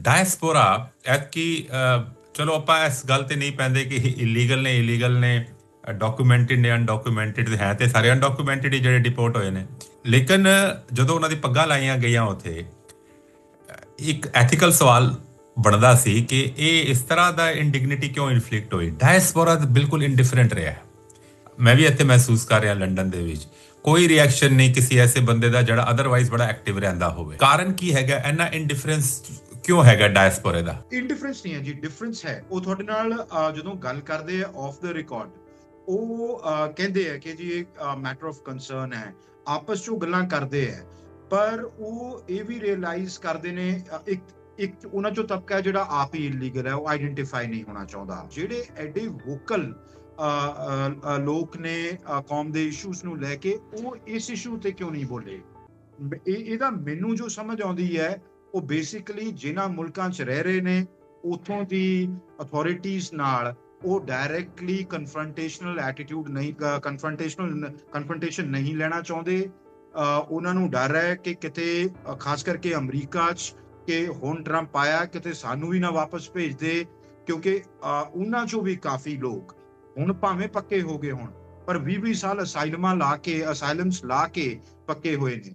Diaspora ਐਤਕੀ ਚਲੋ ਆਪਾਂ ਇਸ ਗੱਲ ਤੇ ਨਹੀਂ ਪੈਂਦੇ ਕਿ ਇਲੀਗਲ ਨੇ ਇਲੀਗਲ ਨੇ ਡਾਕੂਮੈਂਟਡ ਨੇ ਅਨਡਾਕੂਮੈਂਟਡ ਹੈ ਤੇ ਸਾਰੇ ਅਨਡਾਕੂਮੈਂਟਡ ਜਿਹੜੇ ਡਿਪੋਰਟ ਹੋਏ ਨੇ। ਲੇਕਿਨ ਜਦੋਂ ਉਹਨਾਂ ਦੀ ਪੱਗਾਂ ਲਾਈਆਂ ਗਈਆਂ ਉੱਥੇ, ਇੱਕ ਐਥੀਕਲ ਸਵਾਲ ਬਣਦਾ ਸੀ ਕਿ ਇਹ ਇਸ ਤਰ੍ਹਾਂ ਦਾ ਇੰਡਿਗਨਿਟੀ ਕਿਉਂ ਇਨਫਲਿਕਟ ਹੋਈ? ਡਾਇਸਪੋਰਾ ਬਿਲਕੁਲ ਇਨਡਿਫਰੈਂਟ ਰਿਹਾ ਮੈਂ ਵੀ ਇੱਥੇ ਮਹਿਸੂਸ ਕਰ ਰਿਹਾ ਲੰਡਨ ਦੇ ਵਿੱਚ। ਕੋਈ ਰਿਐਕਸ਼ਨ ਨਹੀਂ ਕਿਸੇ ਐਸੇ ਬੰਦੇ ਦਾ ਜਿਹੜਾ ਅਦਰਵਾਈਜ਼ ਬੜਾ ਐਕਟਿਵ ਰਹਿੰਦਾ ਹੋਵੇ। ਕਾਰਨ ਕੀ ਹੈਗਾ? ਇੰਨਾ ਇਨਡਿਫਰੈਂਸ ਕਿਉਂ ਹੈਗਾ ਡਾਇਸਪੋਰੇ ਦਾ? ਇਨਡਿਫਰੈਂਸ ਨਹੀਂ ਹੈ ਜੀ ਡਿਫਰੈਂਸ ਹੈ। ਉਹ ਤੁਹਾਡੇ ਨਾਲ ਜਦੋਂ ਗੱਲ ਕਰਦੇ ਆ ਆਫ ਦਾ ਰਿਕਾਰਡ ਉਹ ਕਹਿੰਦੇ ਆ ਕਿ ਜੀ ਇਹ ਮੈਟਰ ਆਫ ਕੰਸਰਨ ਹੈ। ਆਪਸ ਵਿੱਚ ਗੱਲਾਂ ਕਰਦੇ ਆ। ਪਰ ਉਹ ਇਹ ਵੀ ਰਿਅਲਾਈਜ਼ ਕਰਦੇ ਨੇ ਇੱਕ ਇੱਕ ਉਹਨਾਂ ਚੋਂ ਤਬਕਾ ਹੈ ਜਿਹੜਾ ਆਪ ਹੀ ਇਲੀਗਲ ਹੈ, ਉਹ ਆਈਡੈਂਟੀਫਾਈ ਨਹੀਂ ਹੋਣਾ ਚਾਹੁੰਦਾ। ਜਿਹੜੇ ਐਡੇ ਵੋਕਲ ਲੋਕ ਨੇ ਕੌਮ ਦੇ ਇਸ਼ੂਸ ਨੂੰ ਲੈ ਕੇ, ਉਹ ਇਸ ਇਸ਼ੂ ਤੇ ਕਿਉਂ ਨਹੀਂ ਬੋਲੇ? ਇਹਦਾ ਮੈਨੂੰ ਜੋ ਸਮਝ ਆਉਂਦੀ ਹੈ ਉਹ ਬੇਸਿਕਲੀ ਜਿਨ੍ਹਾਂ ਮੁਲਕਾਂ 'ਚ ਰਹਿ ਰਹੇ ਨੇ, ਉਥੋਂ ਦੀ ਅਥਾਰਟੀਆਂ ਨਾਲ ਉਹ ਡਾਇਰੈਕਟਲੀ ਕਨਫਰੰਟੇਸ਼ਨਲ ਐਟੀਟਿਊਡ ਨਹੀਂ ਕਨਫਰੰਟੇਸ਼ਨਲ ਕਨਫਰੰਟੇਸ਼ਨ ਨਹੀਂ ਲੈਣਾ ਚਾਹੁੰਦੇ। ਉਹਨਾਂ ਨੂੰ ਡਰ ਹੈ ਕਿ ਕਿਤੇ ਖਾਸ ਕਰਕੇ ਅਮਰੀਕਾ 'ਚ ਕਿ ਹੁਣ ਟਰੰਪ ਆਇਆ, ਕਿਤੇ ਸਾਨੂੰ ਵੀ ਨਾ ਵਾਪਸ ਭੇਜ ਦੇ, ਕਿਉਂਕਿ ਉਹਨਾਂ 'ਚੋਂ ਵੀ ਕਾਫੀ ਲੋਕ ਹੁਣ ਭਾਵੇਂ ਪੱਕੇ ਹੋ ਗਏ ਹੁਣ, ਪਰ 20 20 ਸਾਲ ਅਸਾਈਲਮਾਂ ਲਾ ਕੇ, ਅਸਾਈਲਮਸ ਲਾ ਕੇ ਪੱਕੇ ਹੋਏ ਨੇ।